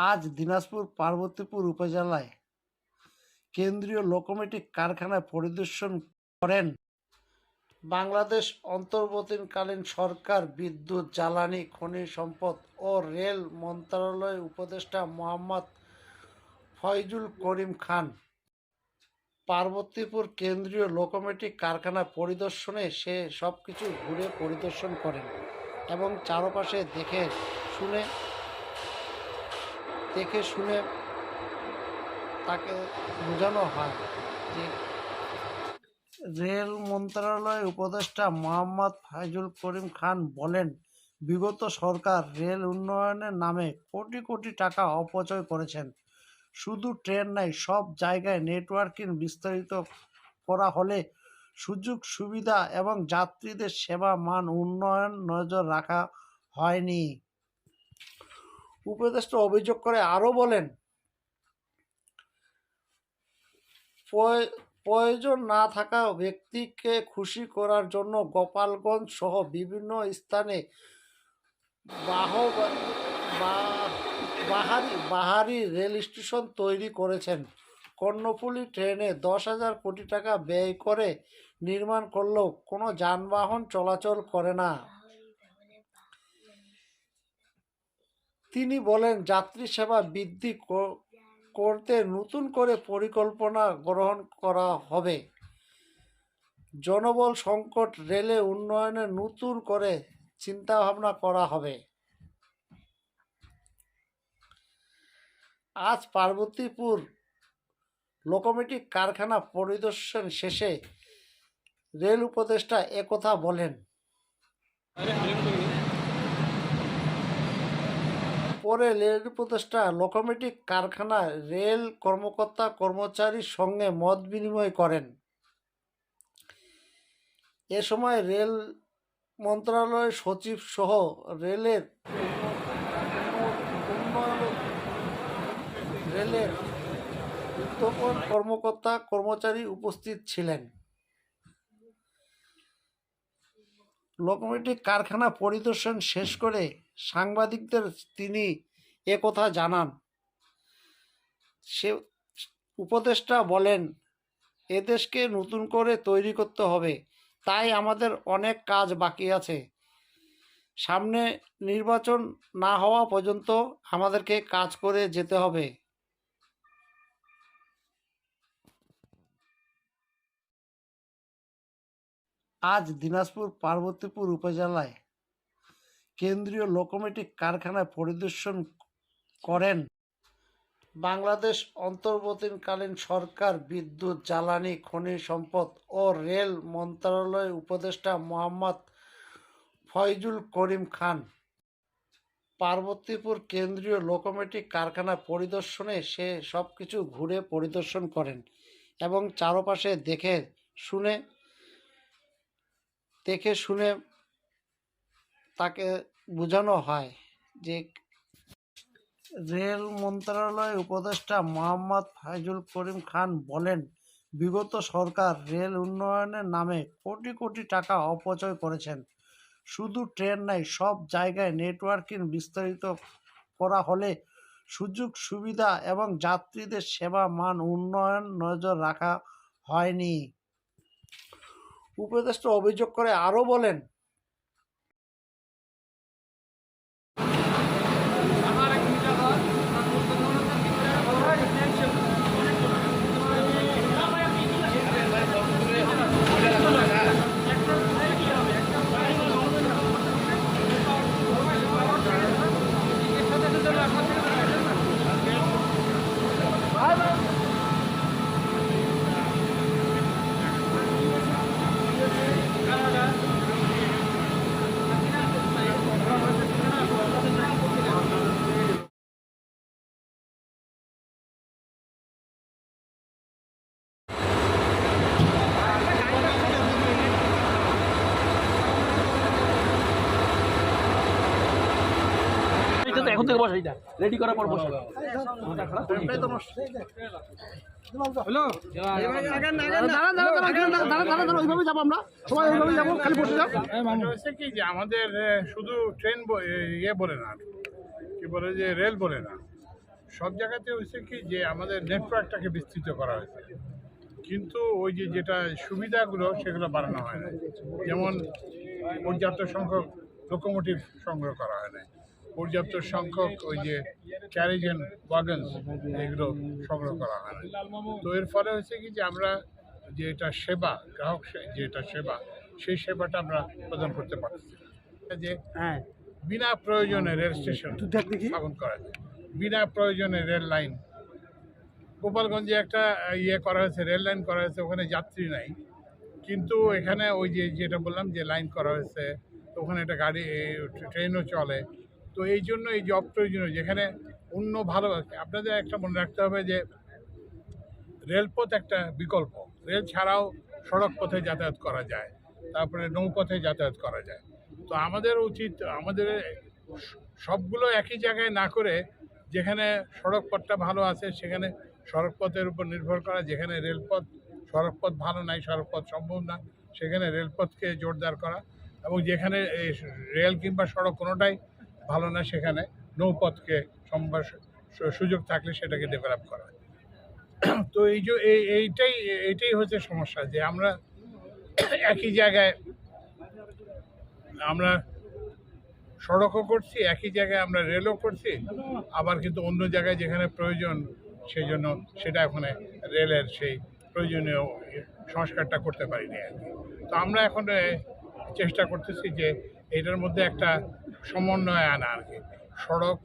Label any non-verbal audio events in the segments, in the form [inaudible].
আজ দিনাজপুর পার্বতীপুর উপজেলায় কেন্দ্রীয় লোকোমেটিক কারখানা পরিদর্শন করেন বাংলাদেশ অন্তর্বর্তীকালীন সরকার বিদ্যুৎ, জ্বালানি, খনিজ সম্পদ ও রেল মন্ত্রণালয়ের উপদেষ্টা মোহাম্মদ ফয়জুল করিম খান পার্বতীপুর কেন্দ্রীয় লোকোমেটিক কারখানা পরিদর্শনে সে সব কিছু ঘুরে পরিদর্শন করেন এবং চারপাশে দেখে শুনে দেখে শুনে তাকে বোঝানো হয় যে রেল মন্ত্রণালয়ের উপদেষ্টা মোহাম্মদ ফাইজুল করিম খান বলেন, বিগত সরকার রেল উন্নয়নের নামে কোটি কোটি টাকা অপচয় করেছেন। শুধু ট্রেন নাই সব জায়গায় নেটওয়ার্কিং বিস্তারিত করা হলে সুযোগ, সুবিধা এবং যাত্রীদের সেবা মান উন্নয়ন নজর রাখা হয়নি। উপদেষ্টা অভিযোগ করে আরও বলেন প্রয়- প্রয়োজন না থাকা ব্যক্তিকে খুশি করার জন্য গোপালগঞ্জ সহ বিভিন্ন স্থানে বাহ বাহারি বাহারি রেল স্টেশন তৈরি করেছেন। কর্ণফুলী ট্রেনে দশ হাজার কোটি টাকা ব্যয় করে নির্মাণ করলেও কোনো যানবাহন চলাচল করে না। তিনি বলেন, যাত্রী সেবা বৃদ্ধি করতে নতুন করে পরিকল্পনা গ্রহণ করা হবে। জনবল সংকট রেলে উন্নয়নে নতুন করে চিন্তা ভাবনা করা হবে। আজ পার্বতীপুর লোকোমেটিক কারখানা পরিদর্শন শেষে রেল উপদেষ্টা একথা বলেন। পরে রেল উপদেষ্টা লোকোমেটিক কারখানা রেল কর্মকর্তা কর্মচারীর সঙ্গে মত বিনিময় করেন। এ সময় রেল মন্ত্রণালয়ের সচিব সহ রেলের রেলের উদ্যোগন কর্মকর্তা কর্মচারী উপস্থিত ছিলেন। লোকোমেটিক কারখানা পরিদর্শন শেষ করে সাংবাদিকদের তিনি একথা জানান। সে উপদেষ্টা বলেন এদেশকে নতুন করে তৈরি করতে হবে। তাই আমাদের অনেক কাজ বাকি আছে। সামনে নির্বাচন না হওয়া পর্যন্ত আমাদেরকে কাজ করে যেতে হবে। আজ দিনাজপুর পার্বতীপুর উপজেলায় কেন্দ্রীয় লোকোমেটিক কারখানা পরিদর্শন করেন। বাংলাদেশ অন্তর্বর্তীকালীন সরকার, বিদ্যুৎ, জ্বালানি, খনিজ সম্পদ ও রেল মন্ত্রণালয়ের উপদেষ্টা মোহাম্মদ ফয়জুল করিম খান পার্বতীপুর কেন্দ্রীয় লোকোমেটিক কারখানা পরিদর্শনে সে সব কিছু ঘুরে পরিদর্শন করেন এবং চারপাশে দেখে শুনে দেখে শুনে তাকে বোঝানো হয় যে রেল মন্ত্রণালয়ের উপদেষ্টা মোহাম্মদ ফাইজুল করিম খান বলেন, বিগত সরকার রেল উন্নয়নের নামে কোটি কোটি টাকা অপচয় করেছেন। শুধু ট্রেন নাই সব জায়গায় নেটওয়ার্কিং বিস্তারিত করা হলে সুযোগ, সুবিধা এবং যাত্রীদের সেবা মান উন্নয়ন নজর রাখা হয়নি। উপদেষ্টা অভিযোগ করে আরও বলেন এখন থেকে বসে এটা রেডি করার পর বসে। হ্যালো? ওইভাবে যাব আমরা। সবাই ওইভাবে যাব খালি বসে যাও। হচ্ছে কি যে আমাদের শুধু ট্রেন ইয়ে বলে না কি বলে যে রেল বলে না। সব জায়গাতে হয়েছে কি যে আমাদের নেটওয়ার্কটাকে বিস্তৃত করা হয়েছে। কিন্তু ওই যে যেটা সুবিধাগুলো সেগুলো বাড়ানো হয় না। যেমন পর্যাপ্ত সংখ্যক লোকোমোটিভ সংগ্রহ করা হয় না পর্যাপ্ত সংখ্যক ওই যে ক্যারেজ অ্যান্ড ওয়াগনস এগুলো সংগ্রহ করা হয়। তো এর ফলে হয়েছে কি যে আমরা যে এটা সেবা গ্রাহক সে- যে এটা সেবা সেই সেবাটা আমরা প্রদান করতে পারছি যে হ্যাঁ। বিনা প্রয়োজনে রেল স্টেশন স্থাপন করা যায়। বিনা প্রয়োজনে রেল লাইন। গোপালগঞ্জে একটা ইয়ে করা হয়েছে রেল লাইন করা হয়েছে ওখানে যাত্রী নাই। কিন্তু এখানে ওই যে যেটা বললাম যে লাইন করা হয়েছে ওখানে একটা গাড়ি ট্রেনও চলে। তো এই জন্য এই যে অপ্রয়োজনীয় যেখানে অন্য ভালো আপনাদের একটা মনে রাখতে হবে যে, রেলপথ একটা বিকল্প। রেল ছাড়াও সড়ক পথে যাতায়াত করা যায়, তারপরে নৌপথে যাতায়াত করা যায়। তো আমাদের উচিত, আমাদের সবগুলো একই জায়গায় না করে, যেখানে সড়ক পথটা ভালো আছে, সেখানে সড়ক পথের উপর নির্ভর করা, যেখানে রেলপথ, সড়ক পথ ভালো নাই, সড়ক পথ সম্ভব না, সেখানে রেলপথকে জোরদার করা। এবং যেখানে রেল কিংবা সড়ক কোনোটাই ভালো না সেখানে নৌপথকে সম্ভব সুযোগ থাকলে সেটাকে ডেভেলপ করা [clears throat] তো এই যে, এই- এইটাই এইটাই হচ্ছে সমস্যা যে আমরা [clears throat] একই জায়গায় আমরা সড়কও করছি, একই জায়গায় আমরা রেলও করছি, আবার কিন্তু অন্য জায়গায় যেখানে প্রয়োজন সেই জন্য সেটা ওখানে রেলের সেই প্রয়োজনীয় সংস্কারটা করতে পারিনি আর কি। তো আমরা এখন চেষ্টা করতেছি যে এটার মধ্যে একটা সমন্বয় আনা আর কি। সড়ক,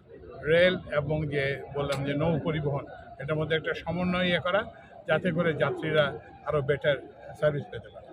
রেল এবং যে বললাম যে নৌ পরিবহন, এটার মধ্যে একটা সমন্বয় ইয়ে করা যাতে করে যাত্রীরা আরও বেটার সার্ভিস পেতে পারে।